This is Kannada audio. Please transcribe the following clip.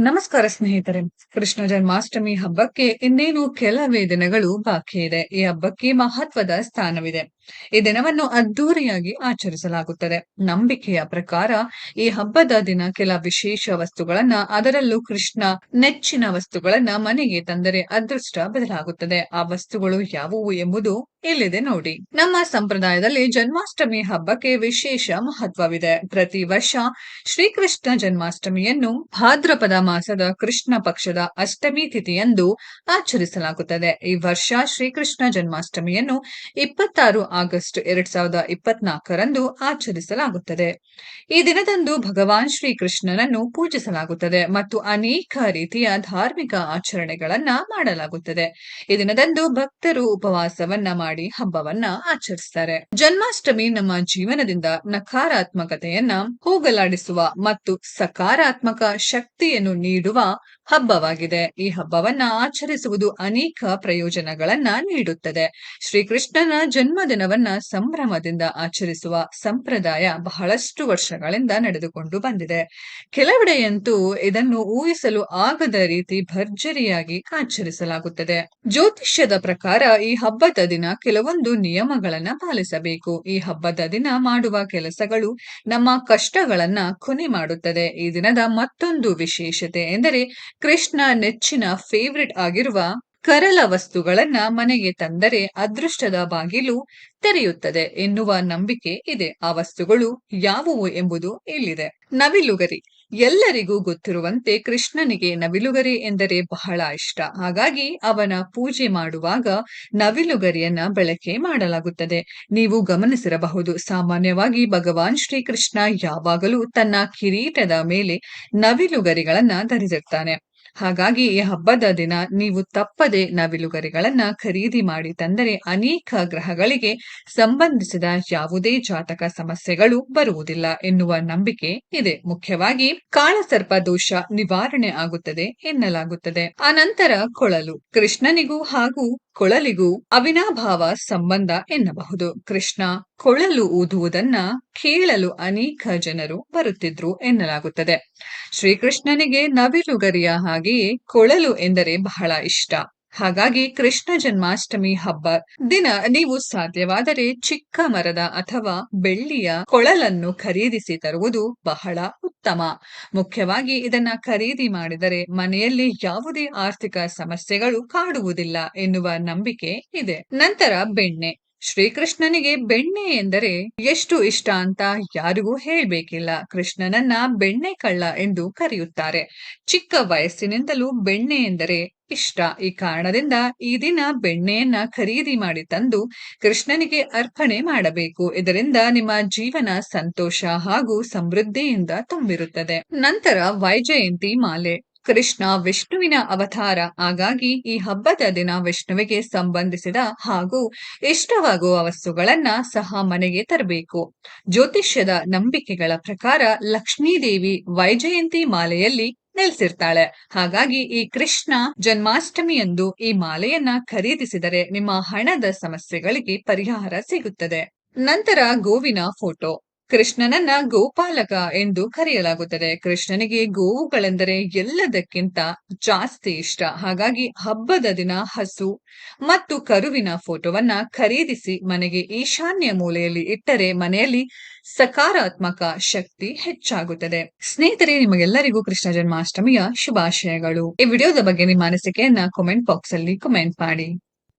ನಮಸ್ಕಾರ ಸ್ನೇಹಿತರೆ. ಕೃಷ್ಣ ಜನ್ಮಾಷ್ಟಮಿ ಹಬ್ಬಕ್ಕೆ ಇನ್ನೇನು ಕೆಲವೇ ದಿನಗಳು ಬಾಕಿ ಇದೆ. ಈ ಹಬ್ಬಕ್ಕೆ ಮಹತ್ವದ ಸ್ಥಾನವಿದೆ. ಈ ದಿನವನ್ನು ಅದ್ದೂರಿಯಾಗಿ ಆಚರಿಸಲಾಗುತ್ತದೆ. ನಂಬಿಕೆಯ ಪ್ರಕಾರ ಈ ಹಬ್ಬದ ದಿನ ಕೆಲ ವಿಶೇಷ ವಸ್ತುಗಳನ್ನ, ಅದರಲ್ಲೂ ಕೃಷ್ಣ ನೆಚ್ಚಿನ ವಸ್ತುಗಳನ್ನ ಮನೆಗೆ ತಂದರೆ ಅದೃಷ್ಟ ಬದಲಾಗುತ್ತದೆ. ಆ ವಸ್ತುಗಳು ಯಾವುವು ಎಂಬುದು ಇಲ್ಲಿದೆ ನೋಡಿ. ನಮ್ಮ ಸಂಪ್ರದಾಯದಲ್ಲಿ ಜನ್ಮಾಷ್ಟಮಿ ಹಬ್ಬಕ್ಕೆ ವಿಶೇಷ ಮಹತ್ವವಿದೆ. ಪ್ರತಿ ವರ್ಷ ಶ್ರೀಕೃಷ್ಣ ಜನ್ಮಾಷ್ಟಮಿಯನ್ನು ಭಾದ್ರಪದ ಮಾಸದ ಕೃಷ್ಣ ಪಕ್ಷದ ಅಷ್ಟಮಿ ತಿಥಿಯಂದು ಆಚರಿಸಲಾಗುತ್ತದೆ. ಈ ವರ್ಷ ಶ್ರೀಕೃಷ್ಣ ಜನ್ಮಾಷ್ಟಮಿಯನ್ನು ಇಪ್ಪತ್ತಾರು ಆಗಸ್ಟ್ ಎರಡ್ ಸಾವಿರದ ಇಪ್ಪತ್ನಾಲ್ಕರಂದು ಆಚರಿಸಲಾಗುತ್ತದೆ. ಈ ದಿನದಂದು ಭಗವಾನ್ ಶ್ರೀಕೃಷ್ಣನನ್ನು ಪೂಜಿಸಲಾಗುತ್ತದೆ ಮತ್ತು ಅನೇಕ ರೀತಿಯ ಧಾರ್ಮಿಕ ಆಚರಣೆಗಳನ್ನ ಮಾಡಲಾಗುತ್ತದೆ. ಈ ದಿನದಂದು ಭಕ್ತರು ಉಪವಾಸವನ್ನ ಮಾಡಿ ಹಬ್ಬವನ್ನ ಆಚರಿಸ್ತಾರೆ. ಜನ್ಮಾಷ್ಟಮಿ ನಮ್ಮ ಜೀವನದಿಂದ ನಕಾರಾತ್ಮಕತೆಯನ್ನ ಹೋಗಲಾಡಿಸುವ ಮತ್ತು ಸಕಾರಾತ್ಮಕ ಶಕ್ತಿಯನ್ನು ನೀಡುವ ಹಬ್ಬವಾಗಿದೆ. ಈ ಹಬ್ಬವನ್ನ ಆಚರಿಸುವುದು ಅನೇಕ ಪ್ರಯೋಜನಗಳನ್ನ ನೀಡುತ್ತದೆ. ಶ್ರೀಕೃಷ್ಣನ ಜನ್ಮದಿನವನ್ನ ಸಂಭ್ರಮದಿಂದ ಆಚರಿಸುವ ಸಂಪ್ರದಾಯ ಬಹಳಷ್ಟು ವರ್ಷಗಳಿಂದ ನಡೆದುಕೊಂಡು ಬಂದಿದೆ. ಕೆಲವೆಡೆಯಂತೂ ಇದನ್ನು ಊಹಿಸಲು ಆಗದ ರೀತಿ ಭರ್ಜರಿಯಾಗಿ ಆಚರಿಸಲಾಗುತ್ತದೆ. ಜ್ಯೋತಿಷ್ಯದ ಪ್ರಕಾರ ಈ ಹಬ್ಬದ ದಿನ ಕೆಲವೊಂದು ನಿಯಮಗಳನ್ನ ಪಾಲಿಸಬೇಕು. ಈ ಹಬ್ಬದ ದಿನ ಮಾಡುವ ಕೆಲಸಗಳು ನಮ್ಮ ಕಷ್ಟಗಳನ್ನ ಕೊನೆ ಮಾಡುತ್ತದೆ. ಈ ದಿನದ ಮತ್ತೊಂದು ವಿಶೇಷತೆ ಎಂದರೆ ಕೃಷ್ಣ ನೆಚ್ಚಿನ ಫೇವ್ರೆಟ್ ಆಗಿರುವ ಕರಲ ವಸ್ತುಗಳನ್ನ ಮನೆಗೆ ತಂದರೆ ಅದೃಷ್ಟದ ಬಾಗಿಲು ತೆರೆಯುತ್ತದೆ ಎನ್ನುವ ನಂಬಿಕೆ ಇದೆ. ಆ ವಸ್ತುಗಳು ಯಾವುವು ಎಂಬುದು ಇಲ್ಲಿದೆ. ನವಿಲುಗರಿ. ಎಲ್ಲರಿಗೂ ಗೊತ್ತಿರುವಂತೆ ಕೃಷ್ಣನಿಗೆ ನವಿಲುಗರಿ ಎಂದರೆ ಬಹಳ ಇಷ್ಟ. ಹಾಗಾಗಿ ಅವನ ಪೂಜೆ ಮಾಡುವಾಗ ನವಿಲುಗರಿಯನ್ನ ಬಳಕೆ ಮಾಡಲಾಗುತ್ತದೆ. ನೀವು ಗಮನಿಸಿರಬಹುದು, ಸಾಮಾನ್ಯವಾಗಿ ಭಗವಾನ್ ಶ್ರೀಕೃಷ್ಣ ಯಾವಾಗಲೂ ತನ್ನ ಕಿರೀಟದ ಮೇಲೆ ನವಿಲುಗರಿಗಳನ್ನ ಧರಿಸಿರ್ತಾನೆ. ಹಾಗಾಗಿ ಈ ಹಬ್ಬದ ದಿನ ನೀವು ತಪ್ಪದೆ ನವಿಲುಗರಿಗಳನ್ನ ಖರೀದಿ ಮಾಡಿ ತಂದರೆ ಅನೇಕ ಗ್ರಹಗಳಿಗೆ ಸಂಬಂಧಿಸಿದ ಯಾವುದೇ ಜಾತಕ ಸಮಸ್ಯೆಗಳು ಬರುವುದಿಲ್ಲ ಎನ್ನುವ ನಂಬಿಕೆ ಇದೆ. ಮುಖ್ಯವಾಗಿ ಕಾಳಸರ್ಪ ದೋಷ ನಿವಾರಣೆ ಆಗುತ್ತದೆ ಎನ್ನಲಾಗುತ್ತದೆ. ಅನಂತರ ಕೊಳಲು, ಕೃಷ್ಣನಿಗೂ ಹಾಗೂ ಕೊಳಲಿಗೂ ಅವಿನಾಭಾವ ಸಂಬಂಧ ಎನ್ನಬಹುದು. ಕೃಷ್ಣ ಕೊಳಲು ಊದುವುದನ್ನ ಕೇಳಲು ಅನೇಕ ಜನರು ಬರುತ್ತಿದ್ರು ಎನ್ನಲಾಗುತ್ತದೆ. ಶ್ರೀಕೃಷ್ಣನಿಗೆ ನವಿಲುಗರಿಯ ಹಾಗೆಯೇ ಕೊಳಲು ಎಂದರೆ ಬಹಳ ಇಷ್ಟ. ಹಾಗಾಗಿ ಕೃಷ್ಣ ಜನ್ಮಾಷ್ಟಮಿ ಹಬ್ಬ. ದಿನ ನೀವು ಸಾಧ್ಯವಾದರೆ ಚಿಕ್ಕ ಮರದ ಅಥವಾ ಬೆಳ್ಳಿಯ ಕೊಳಲನ್ನು ಖರೀದಿಸಿ ತರುವುದು ಬಹಳ ಉತ್ತಮ. ಮುಖ್ಯವಾಗಿ ಇದನ್ನ ಖರೀದಿ ಮಾಡಿದರೆ ಮನೆಯಲ್ಲಿ ಯಾವುದೇ ಆರ್ಥಿಕ ಸಮಸ್ಯೆಗಳು ಕಾಡುವುದಿಲ್ಲ ಎನ್ನುವ ನಂಬಿಕೆ ಇದೆ. ನಂತರ ಬೆಣ್ಣೆ. ಶ್ರೀಕೃಷ್ಣನಿಗೆ ಬೆಣ್ಣೆ ಎಂದರೆ ಎಷ್ಟು ಇಷ್ಟ ಅಂತ ಯಾರಿಗೂ ಹೇಳ್ಬೇಕಿಲ್ಲ. ಕೃಷ್ಣನನ್ನ ಬೆಣ್ಣೆ ಕಳ್ಳ ಎಂದು ಕರೆಯುತ್ತಾರೆ. ಚಿಕ್ಕ ವಯಸ್ಸಿನಿಂದಲೂ ಬೆಣ್ಣೆ ಎಂದರೆ ಇಷ್ಟ. ಈ ಕಾರಣದಿಂದ ಈ ದಿನ ಬೆಣ್ಣೆಯನ್ನ ಖರೀದಿ ಮಾಡಿ ತಂದು ಕೃಷ್ಣನಿಗೆ ಅರ್ಪಣೆ ಮಾಡಬೇಕು. ಇದರಿಂದ ನಿಮ್ಮ ಜೀವನ ಸಂತೋಷ ಹಾಗೂ ಸಮೃದ್ಧಿಯಿಂದ ತುಂಬಿರುತ್ತದೆ. ನಂತರ ವೈಜಯಂತಿ ಮಾಲೆ. ಕೃಷ್ಣ ವಿಷ್ಣುವಿನ ಅವತಾರ. ಹಾಗಾಗಿ ಈ ಹಬ್ಬದ ದಿನ ವಿಷ್ಣುವಿಗೆ ಸಂಬಂಧಿಸಿದ ಹಾಗೂ ಇಷ್ಟವಾಗುವ ವಸ್ತುಗಳನ್ನ ಸಹ ಮನೆಗೆ ತರಬೇಕು. ಜ್ಯೋತಿಷ್ಯದ ನಂಬಿಕೆಗಳ ಪ್ರಕಾರ ಲಕ್ಷ್ಮೀದೇವಿ ವೈಜಯಂತಿ ಮಾಲೆಯಲ್ಲಿ ನೆಲೆಸಿರ್ತಾಳೆ. ಹಾಗಾಗಿ ಈ ಕೃಷ್ಣ ಜನ್ಮಾಷ್ಟಮಿಯಂದು ಈ ಮಾಲೆಯನ್ನ ಖರೀದಿಸಿದರೆ ನಿಮ್ಮ ಹಣದ ಸಮಸ್ಯೆಗಳಿಗೆ ಪರಿಹಾರ ಸಿಗುತ್ತದೆ. ನಂತರ ಗೋವಿನ ಫೋಟೋ ಕೃಷ್ಣನನ್ನ ಗೋಪಾಲಕ ಎಂದು ಕರೆಯಲಾಗುತ್ತದೆ. ಕೃಷ್ಣನಿಗೆ ಗೋವುಗಳೆಂದರೆ ಎಲ್ಲದಕ್ಕಿಂತ ಜಾಸ್ತಿ ಇಷ್ಟ. ಹಾಗಾಗಿ ಹಬ್ಬದ ದಿನ ಹಸು ಮತ್ತು ಕರುವಿನ ಫೋಟೋವನ್ನ ಖರೀದಿಸಿ ಮನೆಗೆ ಈಶಾನ್ಯ ಮೂಲೆಯಲ್ಲಿ ಇಟ್ಟರೆ ಮನೆಯಲ್ಲಿ ಸಕಾರಾತ್ಮಕ ಶಕ್ತಿ ಹೆಚ್ಚಾಗುತ್ತದೆ. ಸ್ನೇಹಿತರೆ, ನಿಮಗೆಲ್ಲರಿಗೂ ಕೃಷ್ಣ ಜನ್ಮಾಷ್ಟಮಿಯ ಶುಭಾಶಯಗಳು. ಈ ವಿಡಿಯೋದ ಬಗ್ಗೆ ನಿಮ್ಮ ಅನಿಸಿಕೆಯನ್ನ ಕಾಮೆಂಟ್ ಬಾಕ್ಸ್ ಅಲ್ಲಿ ಕಮೆಂಟ್ ಮಾಡಿ.